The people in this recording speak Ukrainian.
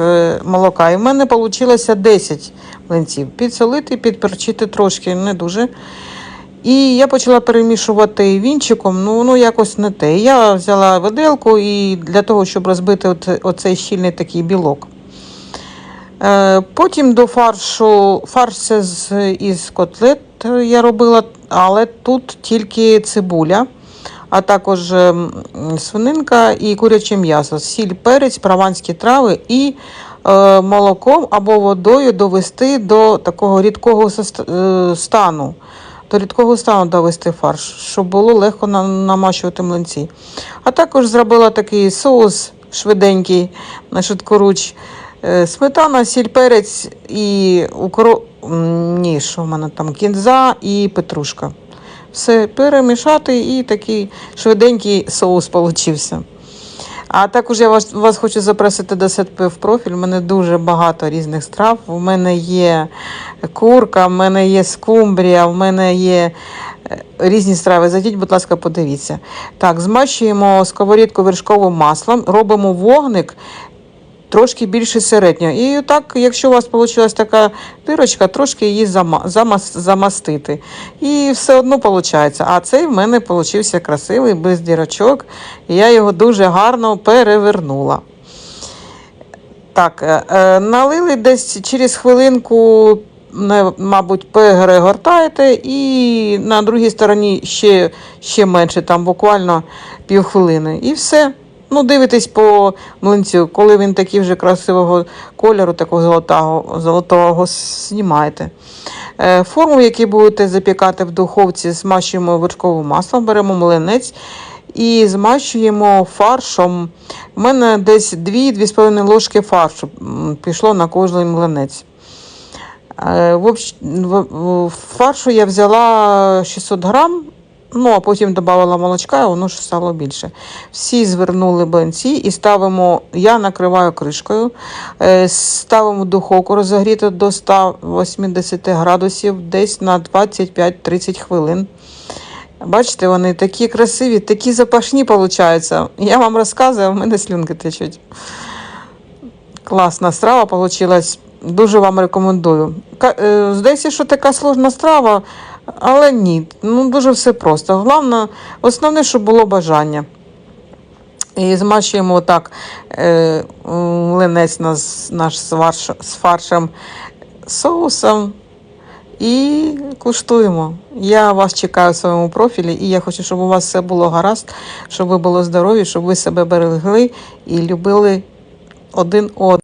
е, молока, і в мене вийшло 10 млинців. Підсолити, підперчити трошки, не дуже. І я почала перемішувати вінчиком, ну воно якось не те. Я взяла виделку і для того, щоб розбити оце- оцей щільний такий білок. Е, Потім до фаршу, фарш із котлет я робила, але тут тільки цибуля, а також ем, свининка і куряче м'ясо, сіль, перець, прованські трави і е, молоком або водою довести до такого рідкого е, стану. До рідкого стану довести фарш, щоб було легко на- намащувати млинці. А також зробила такий соус швиденький на швидкоруч. Е, Сметана, сіль, перець і укро... Ні, що в мене там кінза і петрушка. Все перемішати і такий швиденький соус получився. А також я вас, вас хочу запросити до себе в профіль. У мене дуже багато різних страв. У мене є курка, в мене є скумбрія, в мене є е, різні страви. Зайдіть, будь ласка, подивіться. Так, змащуємо сковорідку вершковим маслом, робимо вогник трошки більше середнього. І так, якщо у вас вийшла така дирочка, трошки її замастити. І все одно виходить. А цей в мене вийшов красивий, без дірочок. Я його дуже гарно перевернула. Так, е, е, налили десь через хвилинку, мабуть, перегортаєте, і на другій стороні ще, ще менше, там буквально півхвилини. І все. Ну, дивитесь по млинцю, коли він такий вже красивого кольору, такого золотого, золотого знімаєте. Е, Форму, якій будете запікати в духовці, змащуємо вершковим маслом, беремо млинець і змащуємо фаршом. У мене десь 2-2,5 ложки фаршу пішло на кожний млинець. Е, фаршу я взяла 600 грам, ну а потім додавала молочка, і воно ж стало більше. Всі звернули банці і ставимо, я накриваю кришкою, е, ставимо духовку розогріти до 180 градусів десь на 25-30 хвилин. Бачите, вони такі красиві, такі запашні получаються. Я вам розказую, в мене слюнки течуть. Класна страва вийшла. Дуже вам рекомендую. Е, Здається, що така сложна страва, але ні. Ну, дуже все просто. Головне, основне, щоб було бажання. І змащуємо отак е, млинець наш, наш з, варш, з фаршем соусом і куштуємо. Я вас чекаю в своєму профілі, і я хочу, щоб у вас все було гаразд, щоб ви були здорові, щоб ви себе берегли і любили один одного.